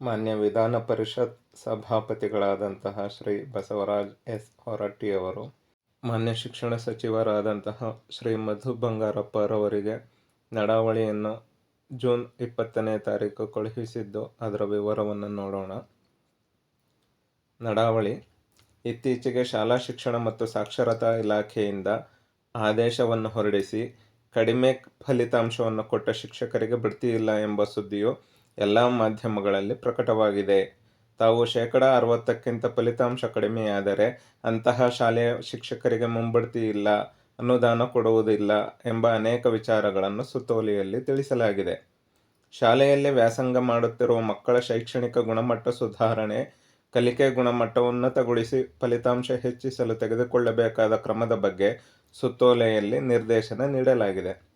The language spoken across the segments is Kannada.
ಮಾನ್ಯ ವಿಧಾನ ಪರಿಷತ್ ಸಭಾಪತಿಗಳಾದಂತಹ ಶ್ರೀ ಬಸವರಾಜ್ ಎಸ್ ಹೊರಟ್ಟಿಯವರು, ಮಾನ್ಯ ಶಿಕ್ಷಣ ಸಚಿವರಾದಂತಹ ಶ್ರೀ ಮಧು ಬಂಗಾರಪ್ಪರವರಿಗೆ ನಡಾವಳಿಯನ್ನು ಜೂನ್ ಇಪ್ಪತ್ತನೇ ತಾರೀಕು ಕಳುಹಿಸಿದ್ದು ಅದರ ವಿವರವನ್ನು ನೋಡೋಣ. ನಡಾವಳಿ ಇತ್ತೀಚೆಗೆ ಶಾಲಾ ಶಿಕ್ಷಣ ಮತ್ತು ಸಾಕ್ಷರತಾ ಇಲಾಖೆಯಿಂದ ಆದೇಶವನ್ನು ಹೊರಡಿಸಿ ಕಡಿಮೆ ಫಲಿತಾಂಶವನ್ನು ಕೊಟ್ಟ ಶಿಕ್ಷಕರಿಗೆ ಬಡ್ತಿ ಇಲ್ಲ ಎಂಬ ಸುದ್ದಿಯು ಎಲ್ಲ ಮಾಧ್ಯಮಗಳಲ್ಲಿ ಪ್ರಕಟವಾಗಿದೆ. ತಾವು ಶೇಕಡ ಅರವತ್ತಕ್ಕಿಂತ ಫಲಿತಾಂಶ ಕಡಿಮೆಯಾದರೆ ಅಂತಹ ಶಾಲೆಯ ಶಿಕ್ಷಕರಿಗೆ ಮುಂಬಡ್ತಿ ಇಲ್ಲ, ಅನುದಾನ ಕೊಡುವುದಿಲ್ಲ ಎಂಬ ಅನೇಕ ವಿಚಾರಗಳನ್ನು ಸುತ್ತೋಲೆಯಲ್ಲಿ ತಿಳಿಸಲಾಗಿದೆ. ಶಾಲೆಯಲ್ಲಿ ವ್ಯಾಸಂಗ ಮಾಡುತ್ತಿರುವ ಮಕ್ಕಳ ಶೈಕ್ಷಣಿಕ ಗುಣಮಟ್ಟ ಸುಧಾರಣೆ, ಕಲಿಕೆ ಗುಣಮಟ್ಟ ಉನ್ನತಗೊಳಿಸಿ ಫಲಿತಾಂಶ ಹೆಚ್ಚಿಸಲು ತೆಗೆದುಕೊಳ್ಳಬೇಕಾದ ಕ್ರಮದ ಬಗ್ಗೆ ಸುತ್ತೋಲೆಯಲ್ಲಿ ನಿರ್ದೇಶನ ನೀಡಲಾಗಿದೆ.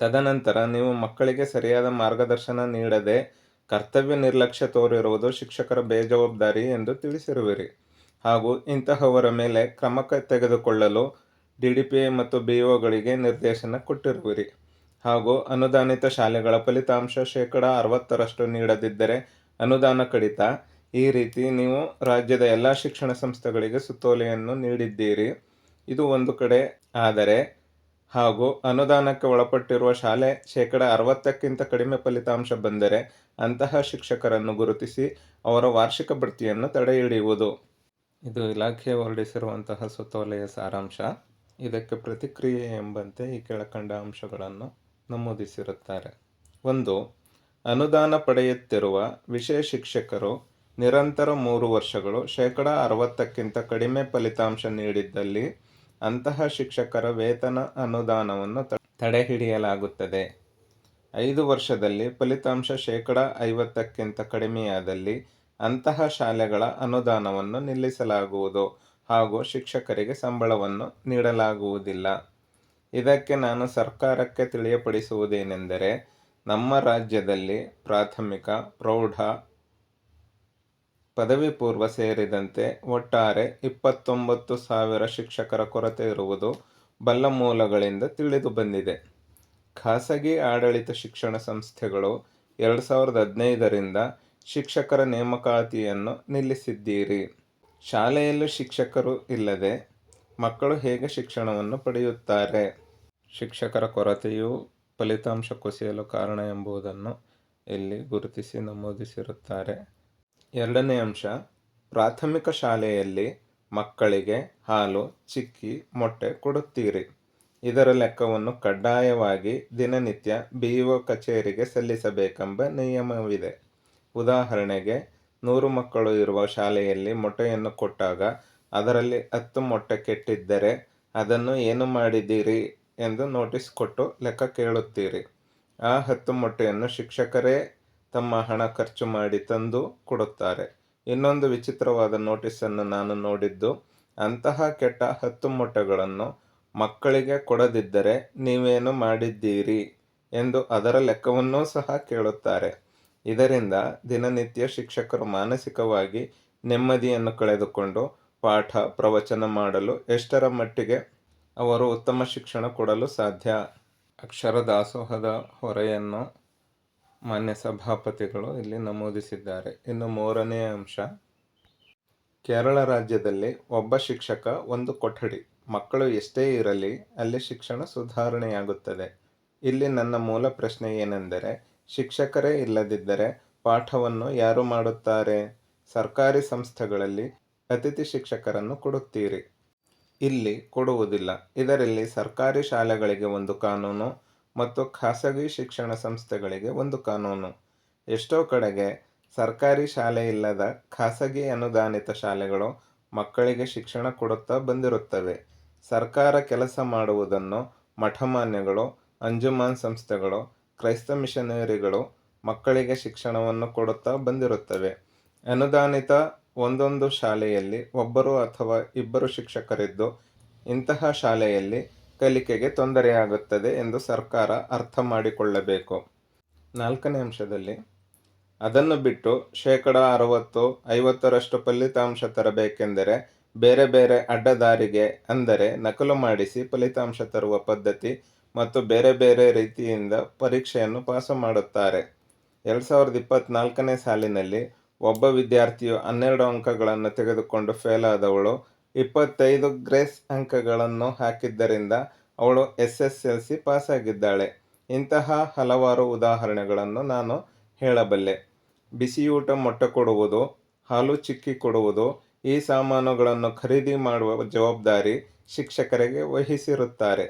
ತದನಂತರ ನೀವು ಮಕ್ಕಳಿಗೆ ಸರಿಯಾದ ಮಾರ್ಗದರ್ಶನ ನೀಡದೆ ಕರ್ತವ್ಯ ನಿರ್ಲಕ್ಷ್ಯ ತೋರಿರುವುದು ಶಿಕ್ಷಕರ ಬೇಜವಾಬ್ದಾರಿ ಎಂದು ತಿಳಿಸಿರುವಿರಿ. ಹಾಗೂ ಇಂತಹವರ ಮೇಲೆ ಕ್ರಮ ತೆಗೆದುಕೊಳ್ಳಲು ಡಿ ಡಿ ಪಿ ಮತ್ತು ಬಿ ಒಗಳಿಗೆ ನಿರ್ದೇಶನ ಕೊಟ್ಟಿರುವಿರಿ. ಹಾಗೂ ಅನುದಾನಿತ ಶಾಲೆಗಳ ಫಲಿತಾಂಶ ಶೇಕಡ ಅರವತ್ತರಷ್ಟು ನೀಡದಿದ್ದರೆ ಅನುದಾನ ಕಡಿತ. ಈ ರೀತಿ ನೀವು ರಾಜ್ಯದ ಎಲ್ಲ ಶಿಕ್ಷಣ ಸಂಸ್ಥೆಗಳಿಗೆ ಸುತ್ತೋಲೆಯನ್ನು ನೀಡಿದ್ದೀರಿ. ಇದು ಒಂದು ಕಡೆ. ಆದರೆ ಹಾಗೂ ಅನುದಾನಕ್ಕೆ ಒಳಪಟ್ಟಿರುವ ಶಾಲೆ ಶೇಕಡ ಅರವತ್ತಕ್ಕಿಂತ ಕಡಿಮೆ ಫಲಿತಾಂಶ ಬಂದರೆ ಅಂತಹ ಶಿಕ್ಷಕರನ್ನು ಗುರುತಿಸಿ ಅವರ ವಾರ್ಷಿಕ ಬಡ್ತಿಯನ್ನು ತಡೆಹಿಡಿಯುವುದು. ಇದು ಇಲಾಖೆ ಹೊರಡಿಸಿರುವಂತಹ ಸುತ್ತೋಲೆಯ ಸಾರಾಂಶ. ಇದಕ್ಕೆ ಪ್ರತಿಕ್ರಿಯೆ ಎಂಬಂತೆ ಈ ಕೆಳಕಂಡ ಅಂಶಗಳನ್ನು ನಮೂದಿಸಿರುತ್ತಾರೆ. ಒಂದು, ಅನುದಾನ ಪಡೆಯುತ್ತಿರುವ ವಿಷಯ ಶಿಕ್ಷಕರು ನಿರಂತರ ಮೂರು ವರ್ಷಗಳು ಶೇಕಡ ಅರವತ್ತಕ್ಕಿಂತ ಕಡಿಮೆ ಫಲಿತಾಂಶ ನೀಡಿದ್ದಲ್ಲಿ ಅಂತಹ ಶಿಕ್ಷಕರ ವೇತನ ಅನುದಾನವನ್ನು ತಡೆಹಿಡಿಯಲಾಗುತ್ತದೆ. ಐದು ವರ್ಷದಲ್ಲಿ ಫಲಿತಾಂಶ ಶೇಕಡ ಐವತ್ತಕ್ಕಿಂತ ಕಡಿಮೆಯಾದಲ್ಲಿ ಅಂತಹ ಶಾಲೆಗಳ ಅನುದಾನವನ್ನು ನಿಲ್ಲಿಸಲಾಗುವುದು ಹಾಗೂ ಶಿಕ್ಷಕರಿಗೆ ಸಂಬಳವನ್ನು ನೀಡಲಾಗುವುದಿಲ್ಲ. ಇದಕ್ಕೆ ನಾನು ಸರ್ಕಾರಕ್ಕೆ ತಿಳಿಯಪಡಿಸುವುದೇನೆಂದರೆ ನಮ್ಮ ರಾಜ್ಯದಲ್ಲಿ ಪ್ರಾಥಮಿಕ, ಪ್ರೌಢ ಪದವಿ ಪೂರ್ವ ಸೇರಿದಂತೆ ಒಟ್ಟಾರೆ ಇಪ್ಪತ್ತೊಂಬತ್ತು ಸಾವಿರ ಶಿಕ್ಷಕರ ಕೊರತೆ ಇರುವುದು ಬಲ್ಲ ಮೂಲಗಳಿಂದ ತಿಳಿದು ಬಂದಿದೆ. ಖಾಸಗಿ ಆಡಳಿತ ಶಿಕ್ಷಣ ಸಂಸ್ಥೆಗಳು ಎರಡು ಸಾವಿರದ ಹದಿನೈದರಿಂದ ಶಿಕ್ಷಕರ ನೇಮಕಾತಿಯನ್ನು ನಿಲ್ಲಿಸಿದ್ದೀರಿ. ಶಾಲೆಯಲ್ಲೂ ಶಿಕ್ಷಕರು ಇಲ್ಲದೆ ಮಕ್ಕಳು ಹೇಗೆ ಶಿಕ್ಷಣವನ್ನು ಪಡೆಯುತ್ತಾರೆ? ಶಿಕ್ಷಕರ ಕೊರತೆಯು ಫಲಿತಾಂಶ ಕುಸಿಯಲು ಕಾರಣ ಎಂಬುದನ್ನು ಇಲ್ಲಿ ಗುರುತಿಸಿ ನಮೂದಿಸಿರುತ್ತಾರೆ. ಎರಡನೇ ಅಂಶ, ಪ್ರಾಥಮಿಕ ಶಾಲೆಯಲ್ಲಿ ಮಕ್ಕಳಿಗೆ ಹಾಲು, ಚಿಕ್ಕಿ, ಮೊಟ್ಟೆ ಕೊಡುತ್ತೀರಿ. ಇದರ ಲೆಕ್ಕವನ್ನು ಕಡ್ಡಾಯವಾಗಿ ದಿನನಿತ್ಯ ಬಿ ಒ ಕಚೇರಿಗೆ ಸಲ್ಲಿಸಬೇಕೆಂಬ ನಿಯಮವಿದೆ. ಉದಾಹರಣೆಗೆ, ನೂರು ಮಕ್ಕಳು ಇರುವ ಶಾಲೆಯಲ್ಲಿ ಮೊಟ್ಟೆಯನ್ನು ಕೊಟ್ಟಾಗ ಅದರಲ್ಲಿ ಹತ್ತು ಮೊಟ್ಟೆ ಕೆಟ್ಟಿದ್ದರೆ ಅದನ್ನು ಏನು ಮಾಡಿದ್ದೀರಿ ಎಂದು ನೋಟಿಸ್ ಕೊಟ್ಟು ಲೆಕ್ಕ ಕೇಳುತ್ತೀರಿ. ಆ ಹತ್ತು ಮೊಟ್ಟೆಯನ್ನು ಶಿಕ್ಷಕರೇ ತಮ್ಮ ಹಣ ಖರ್ಚು ಮಾಡಿ ತಂದು ಕೊಡುತ್ತಾರೆ. ಇನ್ನೊಂದು ವಿಚಿತ್ರವಾದ ನೋಟಿಸನ್ನು ನಾನು ನೋಡಿದ್ದು, ಅಂತಹ ಕೆಟ್ಟ ಹತ್ತು ಮೊಟ್ಟೆಗಳನ್ನು ಮಕ್ಕಳಿಗೆ ಕೊಡದಿದ್ದರೆ ನೀವೇನು ಮಾಡಿದ್ದೀರಿ ಎಂದು ಅದರ ಲೆಕ್ಕವನ್ನೂ ಸಹ ಕೇಳುತ್ತಾರೆ. ಇದರಿಂದ ದಿನನಿತ್ಯ ಶಿಕ್ಷಕರು ಮಾನಸಿಕವಾಗಿ ನೆಮ್ಮದಿಯನ್ನು ಕಳೆದುಕೊಂಡು ಪಾಠ, ಪ್ರವಚನ ಮಾಡಲು ಎಷ್ಟರ ಮಟ್ಟಿಗೆ ಅವರು ಉತ್ತಮ ಶಿಕ್ಷಣ ಕೊಡಲು ಸಾಧ್ಯ? ಅಕ್ಷರ ದಾಸೋಹದ ಹೊರೆಯನ್ನು ಮಾನ್ಯ ಸಭಾಪತಿಗಳು ಇಲ್ಲಿ ನಮೂದಿಸಿದ್ದಾರೆ. ಇನ್ನು ಮೂರನೇ ಅಂಶ, ಕೇರಳ ರಾಜ್ಯದಲ್ಲಿ ಒಬ್ಬ ಶಿಕ್ಷಕ, ಒಂದು ಕೊಠಡಿ. ಮಕ್ಕಳು ಎಷ್ಟೇ ಇರಲಿ, ಅಲ್ಲಿ ಶಿಕ್ಷಣ ಸುಧಾರಣೆಯಾಗುತ್ತದೆ. ಇಲ್ಲಿ ನನ್ನ ಮೂಲ ಪ್ರಶ್ನೆ ಏನೆಂದರೆ, ಶಿಕ್ಷಕರೇ ಇಲ್ಲದಿದ್ದರೆ ಪಾಠವನ್ನು ಯಾರು ಮಾಡುತ್ತಾರೆ? ಸರ್ಕಾರಿ ಸಂಸ್ಥೆಗಳಲ್ಲಿ ಅತಿಥಿ ಶಿಕ್ಷಕರನ್ನು ಕೊಡುತ್ತೀರಿ. ಇಲ್ಲಿ ಕೊಡುವುದಿಲ್ಲ. ಇದರಲ್ಲಿ ಸರ್ಕಾರಿ ಶಾಲೆಗಳಿಗೆ ಒಂದು ಕಾನೂನು ಮತ್ತು ಖಾಸಗಿ ಶಿಕ್ಷಣ ಸಂಸ್ಥೆಗಳಿಗೆ ಒಂದು ಕಾನೂನು. ಎಷ್ಟೋ ಕಡೆಗೆ ಸರ್ಕಾರಿ ಶಾಲೆ ಇಲ್ಲದ ಖಾಸಗಿ ಅನುದಾನಿತ ಶಾಲೆಗಳು ಮಕ್ಕಳಿಗೆ ಶಿಕ್ಷಣ ಕೊಡುತ್ತಾ ಬಂದಿರುತ್ತವೆ. ಸರ್ಕಾರ ಕೆಲಸ ಮಾಡುವುದನ್ನು ಮಠಮಾನ್ಯಗಳು, ಅಂಜುಮಾನ್ ಸಂಸ್ಥೆಗಳು, ಕ್ರೈಸ್ತ ಮಿಷನರಿಗಳು ಮಕ್ಕಳಿಗೆ ಶಿಕ್ಷಣವನ್ನು ಕೊಡುತ್ತಾ ಬಂದಿರುತ್ತವೆ. ಅನುದಾನಿತ ಒಂದೊಂದು ಶಾಲೆಯಲ್ಲಿ ಒಬ್ಬರು ಅಥವಾ ಇಬ್ಬರು ಶಿಕ್ಷಕರಿದ್ದು ಇಂತಹ ಶಾಲೆಯಲ್ಲಿ ಕಲಿಕೆಗೆ ತೊಂದರೆಯಾಗುತ್ತದೆ ಎಂದು ಸರ್ಕಾರ ಅರ್ಥ ಮಾಡಿಕೊಳ್ಳಬೇಕು. ನಾಲ್ಕನೇ ಅಂಶದಲ್ಲಿ, ಅದನ್ನು ಬಿಟ್ಟು ಶೇಕಡ ಅರವತ್ತು, ಐವತ್ತರಷ್ಟು ಫಲಿತಾಂಶ ತರಬೇಕೆಂದರೆ ಬೇರೆ ಬೇರೆ ಅಡ್ಡದಾರಿಗೆ ಅಂದರೆ ನಕಲು ಮಾಡಿಸಿ ಫಲಿತಾಂಶ ತರುವ ಪದ್ಧತಿ ಮತ್ತು ಬೇರೆ ಬೇರೆ ರೀತಿಯಿಂದ ಪರೀಕ್ಷೆಯನ್ನು ಪಾಸು ಮಾಡುತ್ತಾರೆ. ಎರಡು ಸಾವಿರದ ಇಪ್ಪತ್ತ್ನಾಲ್ಕನೇ ಸಾಲಿನಲ್ಲಿ ಒಬ್ಬ ವಿದ್ಯಾರ್ಥಿಯು ಹನ್ನೆರಡು ಅಂಕಗಳನ್ನು ತೆಗೆದುಕೊಂಡು ಫೇಲ್ ಆದವಳು ಇಪ್ಪತ್ತೈದು ಗ್ರೇಸ್ ಅಂಕಗಳನ್ನು ಹಾಕಿದ್ದರಿಂದ ಅವಳು ಎಸ್ ಎಸ್ ಎಲ್ ಸಿ ಪಾಸಾಗಿದ್ದಾಳೆ. ಇಂತಹ ಹಲವಾರು ಉದಾಹರಣೆಗಳನ್ನು ನಾನು ಹೇಳಬಲ್ಲೆ. ಬಿಸಿಯೂಟ ಮೊಟ್ಟೆ ಕೊಡುವುದು ಹಾಲು ಚಿಕ್ಕಿ ಕೊಡುವುದು, ಈ ಸಾಮಾನುಗಳನ್ನು ಖರೀದಿ ಮಾಡುವ ಜವಾಬ್ದಾರಿ ಶಿಕ್ಷಕರಿಗೆ ವಹಿಸಿರುತ್ತಾರೆ.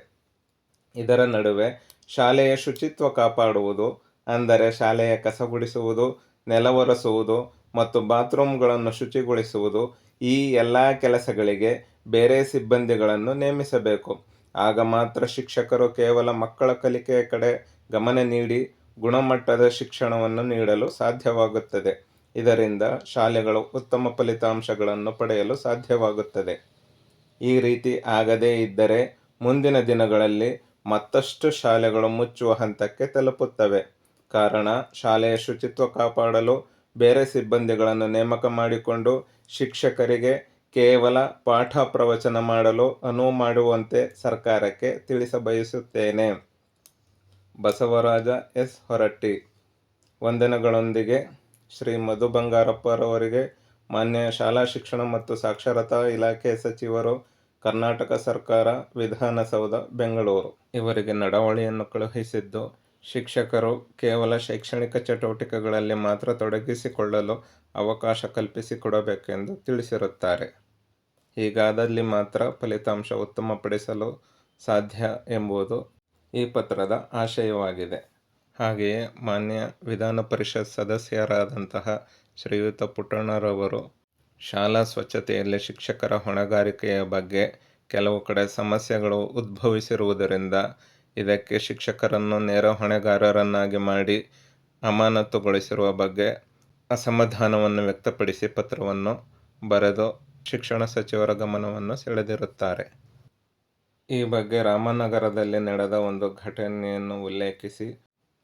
ಇದರ ನಡುವೆ ಶಾಲೆಯ ಶುಚಿತ್ವ ಕಾಪಾಡುವುದು, ಅಂದರೆ ಶಾಲೆಯ ಕಸ ಗುಡಿಸುವುದು ನೆಲವೊರೆಸುವುದು ಮತ್ತು ಬಾತ್ರೂಮ್ಗಳನ್ನು ಶುಚಿಗೊಳಿಸುವುದು ಈ ಎಲ್ಲ ಕೆಲಸಗಳಿಗೆ ಬೇರೆ ಸಿಬ್ಬಂದಿಗಳನ್ನು ನೇಮಿಸಬೇಕು. ಆಗ ಮಾತ್ರ ಶಿಕ್ಷಕರು ಕೇವಲ ಮಕ್ಕಳ ಕಲಿಕೆಯ ಕಡೆ ಗಮನ ನೀಡಿ ಗುಣಮಟ್ಟದ ಶಿಕ್ಷಣವನ್ನು ನೀಡಲು ಸಾಧ್ಯವಾಗುತ್ತದೆ. ಇದರಿಂದ ಶಾಲೆಗಳು ಉತ್ತಮ ಫಲಿತಾಂಶಗಳನ್ನು ಪಡೆಯಲು ಸಾಧ್ಯವಾಗುತ್ತದೆ. ಈ ರೀತಿ ಆಗದೇ ಇದ್ದರೆ ಮುಂದಿನ ದಿನಗಳಲ್ಲಿ ಮತ್ತಷ್ಟು ಶಾಲೆಗಳು ಮುಚ್ಚುವ ಹಂತಕ್ಕೆ ತಲುಪುತ್ತವೆ. ಕಾರಣ ಶಾಲೆಯ ಶುಚಿತ್ವ ಕಾಪಾಡಲು ಬೇರೆ ಸಿಬ್ಬಂದಿಗಳನ್ನು ನೇಮಕ ಮಾಡಿಕೊಂಡು ಶಿಕ್ಷಕರಿಗೆ ಕೇವಲ ಪಾಠ ಪ್ರವಚನ ಮಾಡಲು ಅನುವು ಮಾಡುವಂತೆ ಸರ್ಕಾರಕ್ಕೆ ತಿಳಿಸಬಯಸುತ್ತೇನೆ. ಬಸವರಾಜ ಎಸ್. ಹೊರಟ್ಟಿ. ವಂದನೆಗಳೊಂದಿಗೆ ಶ್ರೀ ಮಧು ಬಂಗಾರಪ್ಪರವರಿಗೆ ಮಾನ್ಯ ಶಾಲಾ ಶಿಕ್ಷಣ ಮತ್ತು ಸಾಕ್ಷರತಾ ಇಲಾಖೆ ಸಚಿವರು, ಕರ್ನಾಟಕ ಸರ್ಕಾರ ವಿಧಾನಸೌಧ, ಬೆಂಗಳೂರು. ಇವರಿಗೆ ನಡವಳಿಯನ್ನು ಕಳುಹಿಸಿದ್ದು ಶಿಕ್ಷಕರು ಕೇವಲ ಶೈಕ್ಷಣಿಕ ಚಟುವಟಿಕೆಗಳಲ್ಲಿ ಮಾತ್ರ ತೊಡಗಿಸಿಕೊಳ್ಳಲು ಅವಕಾಶ ಕಲ್ಪಿಸಿಕೊಡಬೇಕೆಂದು ತಿಳಿಸಿರುತ್ತಾರೆ. ಹೀಗಾದಲ್ಲಿ ಮಾತ್ರ ಫಲಿತಾಂಶ ಉತ್ತಮಪಡಿಸಲು ಸಾಧ್ಯ ಎಂಬುದು ಈ ಪತ್ರದ ಆಶಯವಾಗಿದೆ. ಹಾಗೆಯೇ ಮಾನ್ಯ ವಿಧಾನ ಪರಿಷತ್ ಸದಸ್ಯರಾದಂತಹ ಶ್ರೀಯುತ ಪುಟ್ಟಣ್ಣರವರು ಶಾಲಾ ಸ್ವಚ್ಛತೆಯಲ್ಲಿ ಶಿಕ್ಷಕರ ಹೊಣೆಗಾರಿಕೆಯ ಬಗ್ಗೆ ಕೆಲವು ಕಡೆ ಸಮಸ್ಯೆಗಳು ಉದ್ಭವಿಸಿರುವುದರಿಂದ ಇದಕ್ಕೆ ಶಿಕ್ಷಕರನ್ನು ನೇರ ಹೊಣೆಗಾರರನ್ನಾಗಿ ಮಾಡಿ ಅಮಾನತುಗೊಳಿಸಿರುವ ಬಗ್ಗೆ ಅಸಮಾಧಾನವನ್ನು ವ್ಯಕ್ತಪಡಿಸಿ ಪತ್ರವನ್ನು ಬರೆದು ಶಿಕ್ಷಣ ಸಚಿವರ ಗಮನವನ್ನು ಸೆಳೆದಿರುತ್ತಾರೆ. ಈ ಬಗ್ಗೆ ರಾಮನಗರದಲ್ಲಿ ನಡೆದ ಒಂದು ಘಟನೆಯನ್ನು ಉಲ್ಲೇಖಿಸಿ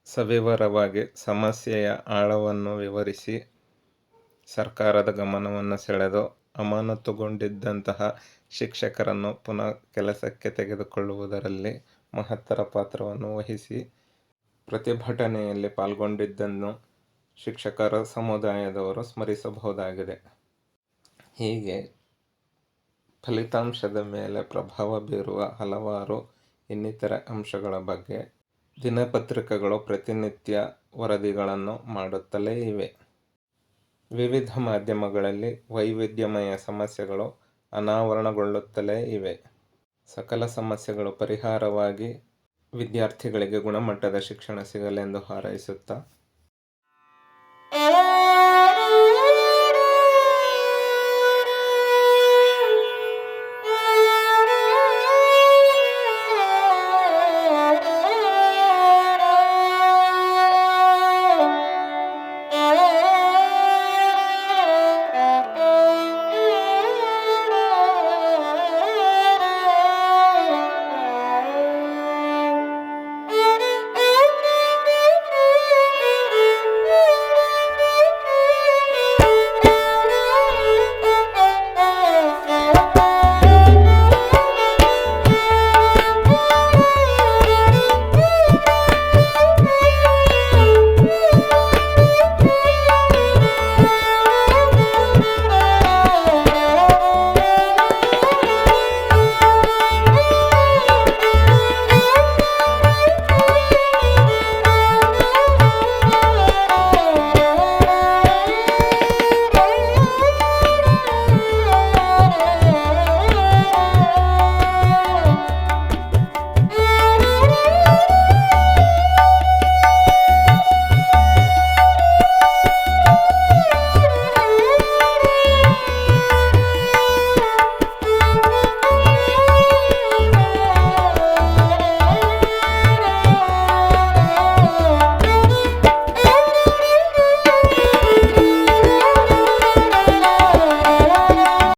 ಸವಿವರವಾಗಿ ಸಮಸ್ಯೆಯ ಆಳವನ್ನು ವಿವರಿಸಿ ಸರ್ಕಾರದ ಗಮನವನ್ನು ಸೆಳೆದು ಅಮಾನತುಗೊಂಡಿದ್ದಂತಹ ಶಿಕ್ಷಕರನ್ನು ಪುನಃ ಕೆಲಸಕ್ಕೆ ತೆಗೆದುಕೊಳ್ಳುವುದರಲ್ಲಿ ಮಹತ್ತರ ಪಾತ್ರವನ್ನು ವಹಿಸಿ ಪ್ರತಿಭಟನೆಯಲ್ಲಿ ಪಾಲ್ಗೊಂಡಿದ್ದನ್ನು ಶಿಕ್ಷಕರ ಸಮುದಾಯದವರು ಸ್ಮರಿಸಬಹುದಾಗಿದೆ. ಹೀಗೆ ಫಲಿತಾಂಶದ ಮೇಲೆ ಪ್ರಭಾವ ಬೀರುವ ಹಲವಾರು ಇನ್ನಿತರ ಅಂಶಗಳ ಬಗ್ಗೆ ದಿನಪತ್ರಿಕೆಗಳು ಪ್ರತಿನಿತ್ಯ ವರದಿಗಳನ್ನು ಮಾಡುತ್ತಲೇ ಇವೆ. ವಿವಿಧ ಮಾಧ್ಯಮಗಳಲ್ಲಿ ವೈವಿಧ್ಯಮಯ ಸಮಸ್ಯೆಗಳು ಅನಾವರಣಗೊಳ್ಳುತ್ತಲೇ ಇವೆ. ಸಕಲ ಸಮಸ್ಯೆಗಳು ಪರಿಹಾರವಾಗಿ ವಿದ್ಯಾರ್ಥಿಗಳಿಗೆ ಗುಣಮಟ್ಟದ ಶಿಕ್ಷಣ ಸಿಗಲೆಂದು ಹಾರೈಸುತ್ತಾ